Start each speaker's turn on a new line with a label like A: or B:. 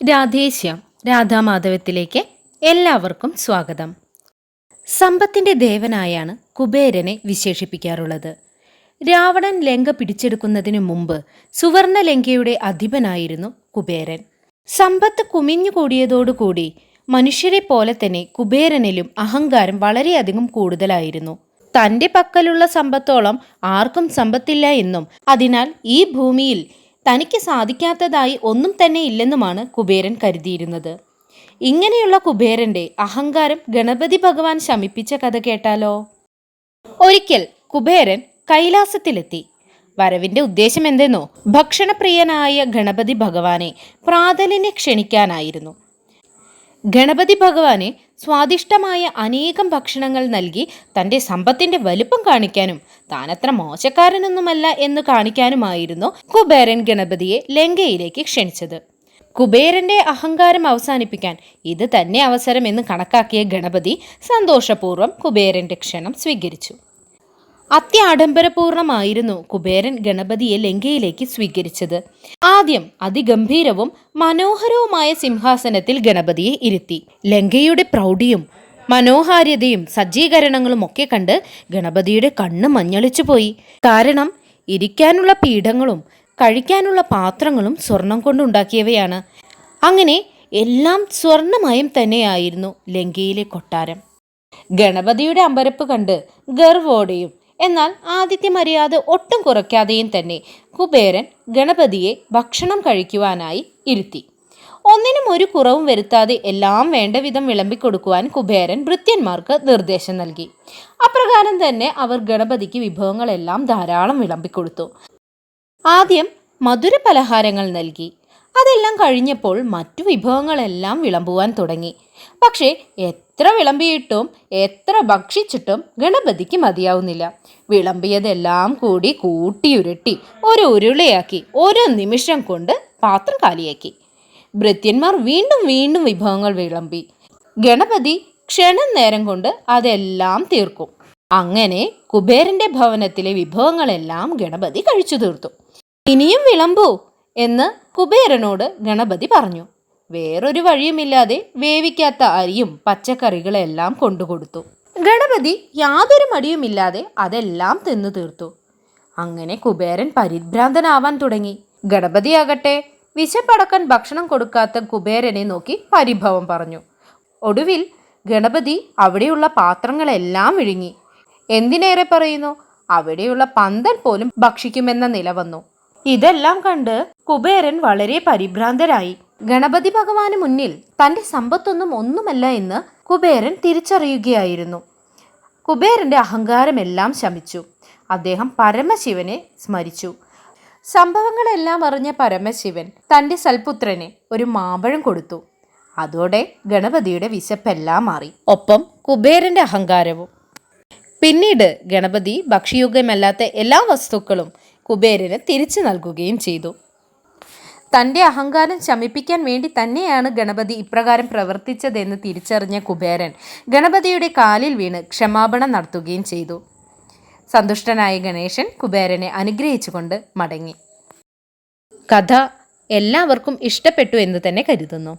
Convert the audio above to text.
A: രാധേശ്യാം രാധാമാധവത്തിലേക്ക് എല്ലാവർക്കും സ്വാഗതം. സമ്പത്തിന്റെ ദേവനായാണ് കുബേരനെ വിശേഷിപ്പിക്കാറുള്ളത്. രാവണൻ ലങ്ക പിടിച്ചെടുക്കുന്നതിനു മുമ്പ് സുവർണ ലങ്കയുടെ അധിപനായിരുന്നു കുബേരൻ. സമ്പത്ത് കുമിഞ്ഞുകൂടിയതോടുകൂടി മനുഷ്യരെ പോലെ തന്നെ കുബേരനിലും അഹങ്കാരം വളരെയധികം കൂടുതലായിരുന്നു. തന്റെ പക്കലുള്ള സമ്പത്തോളം ആർക്കും സമ്പത്തില്ല എന്നും അതിനാൽ ഈ ഭൂമിയിൽ തനിക്ക് സാധിക്കാത്തതായി ഒന്നും തന്നെ ഇല്ലെന്നുമാണ് കുബേരൻ കരുതിയിരുന്നത്. ഇങ്ങനെയുള്ള കുബേരന്റെ അഹങ്കാരം ഗണപതി ഭഗവാൻ ശമിപ്പിച്ച കഥ കേട്ടാലോ? ഒരിക്കൽ കുബേരൻ കൈലാസത്തിലെത്തി. വരവിന്റെ ഉദ്ദേശം എന്തെന്നോ ഭക്ഷണപ്രിയനായ ഗണപതി ഭഗവാനെ പ്രാതലിനെ ക്ഷണിക്കാനായിരുന്നു. ഗണപതി ഭഗവാന് സ്വാദിഷ്ടമായ അനേകം ഭക്ഷണങ്ങൾ നൽകി തന്റെ സമ്പത്തിന്റെ വലുപ്പം കാണിക്കാനും താനത്ര മോശക്കാരനൊന്നുമല്ല എന്ന് കാണിക്കാനുമായിരുന്നു കുബേരൻ ഗണപതിയെ ലങ്കയിലേക്ക് ക്ഷണിച്ചത്. കുബേരന്റെ അഹങ്കാരം അവസാനിപ്പിക്കാൻ ഇത് തന്നെ അവസരം എന്ന് കണക്കാക്കിയ ഗണപതി സന്തോഷപൂർവം കുബേരന്റെ ക്ഷണം സ്വീകരിച്ചു. അത്യാഡംബരപൂർണമായിരുന്നു കുബേരൻ ഗണപതിയെ ലങ്കയിലേക്ക് സ്വീകരിച്ചത്. ആദ്യം അതിഗംഭീരവും മനോഹരവുമായ സിംഹാസനത്തിൽ ഗണപതിയെ ഇരുത്തി. ലങ്കയുടെ പ്രൗഢിയും മനോഹാരിതയും സജ്ജീകരണങ്ങളും ഒക്കെ കണ്ട് ഗണപതിയുടെ കണ്ണ് മഞ്ഞളിച്ചു പോയി കാരണം ഇരിക്കാനുള്ള പീഠങ്ങളും കഴിക്കാനുള്ള പാത്രങ്ങളും സ്വർണം കൊണ്ടുണ്ടാക്കിയവയാണ്. അങ്ങനെ എല്ലാം സ്വർണമയം തന്നെയായിരുന്നു ലങ്കയിലെ കൊട്ടാരം. ഗണപതിയുടെ അമ്പരപ്പ് കണ്ട് ഗർവോടെയും എന്നാൽ ആദിത്യ മര്യാദ ഒട്ടും കുറയ്ക്കാതെയും തന്നെ കുബേരൻ ഗണപതിയെ ഭക്ഷണം കഴിക്കുവാനായി ഇരുത്തി. ഒന്നിനും ഒരു കുറവും വരുത്താതെ എല്ലാം വേണ്ട വിധം വിളമ്പിക്കൊടുക്കുവാൻ കുബേരൻ ഭൃത്യന്മാർക്ക് നിർദ്ദേശം നൽകി. അപ്രകാരം തന്നെ അവർ ഗണപതിക്ക് വിഭവങ്ങളെല്ലാം ധാരാളം വിളമ്പിക്കൊടുത്തു. ആദ്യം മധുര പലഹാരങ്ങൾ നൽകി. അതെല്ലാം കഴിഞ്ഞപ്പോൾ മറ്റു വിഭവങ്ങളെല്ലാം വിളമ്പുവാൻ തുടങ്ങി. പക്ഷേ എത്ര വിളമ്പിയിട്ടും എത്ര ഭക്ഷിച്ചിട്ടും ഗണപതിക്ക് മതിയാവുന്നില്ല. വിളമ്പിയതെല്ലാം കൂടി കൂട്ടിയുരുട്ടി ഒരു ഉരുളയാക്കി ഒരു നിമിഷം കൊണ്ട് പാത്രം കാലിയാക്കി. ഭൃത്യന്മാർ വീണ്ടും വീണ്ടും വിഭവങ്ങൾ വിളമ്പി. ഗണപതി ക്ഷണം നേരം കൊണ്ട് അതെല്ലാം തീർക്കും. അങ്ങനെ കുബേരന്റെ ഭവനത്തിലെ വിഭവങ്ങളെല്ലാം ഗണപതി കഴിച്ചു തീർത്തു. ഇനിയും വിളമ്പൂ. എന്ന് കുബേരനോട് ഗണപതി പറഞ്ഞു. വേറൊരു വഴിയുമില്ലാതെ വേവിക്കാത്ത അരിയും പച്ചക്കറികളെല്ലാം കൊണ്ടുകൊടുത്തു. ഗണപതി യാതൊരു മടിയുമില്ലാതെ അതെല്ലാം തിന്നു തീർത്തു. അങ്ങനെ കുബേരൻ പരിഭ്രാന്തനാവാൻ തുടങ്ങി. ഗണപതിയാകട്ടെ വിശപ്പടക്കാൻ ഭക്ഷണം കൊടുക്കാത്ത കുബേരനെ നോക്കി പരിഭവം പറഞ്ഞു. ഒടുവിൽ ഗണപതി അവിടെയുള്ള പാത്രങ്ങളെല്ലാം വിഴുങ്ങി. എന്തിനേറെ പറയുന്നു? അവിടെയുള്ള പന്തൽ പോലും ഭക്ഷിക്കുമെന്ന നില വന്നു. ഇതെല്ലാം കണ്ട് കുബേരൻ വളരെ പരിഭ്രാന്തരായി. ഗണപതി ഭഗവാന് മുന്നിൽ തന്റെ സമ്പത്തൊന്നും ഒന്നുമല്ല എന്ന് കുബേരൻ തിരിച്ചറിയുകയായിരുന്നു. കുബേരന്റെ അഹങ്കാരമെല്ലാം ശമിച്ചു. അദ്ദേഹം പരമശിവനെ സ്മരിച്ചു. സംഭവങ്ങളെല്ലാം അറിഞ്ഞ പരമശിവൻ തന്റെ സൽപുത്രന് ഒരു മാമ്പഴം കൊടുത്തു. അതോടെ ഗണപതിയുടെ വിശപ്പെല്ലാം മാറി. ഒപ്പം കുബേരന്റെ അഹങ്കാരവും. പിന്നീട് ഗണപതി ഭക്ഷ്യയോഗ്യമല്ലാത്ത എല്ലാ വസ്തുക്കളും കുബേരന് തിരിച്ചു നൽകുകയും ചെയ്തു. തന്റെ അഹങ്കാരം ശമിപ്പിക്കാൻ വേണ്ടി തന്നെയാണ് ഗണപതി ഇപ്രകാരം പ്രവർത്തിച്ചതെന്ന് തിരിച്ചറിഞ്ഞ കുബേരൻ ഗണപതിയുടെ കാലിൽ വീണ് ക്ഷമാപണം നടത്തുകയും ചെയ്തു. സന്തുഷ്ടനായ ഗണേശൻ കുബേരനെ അനുഗ്രഹിച്ചുകൊണ്ട് മടങ്ങി. കഥ എല്ലാവർക്കും ഇഷ്ടപ്പെട്ടു എന്ന് തന്നെ കരുതുന്നു.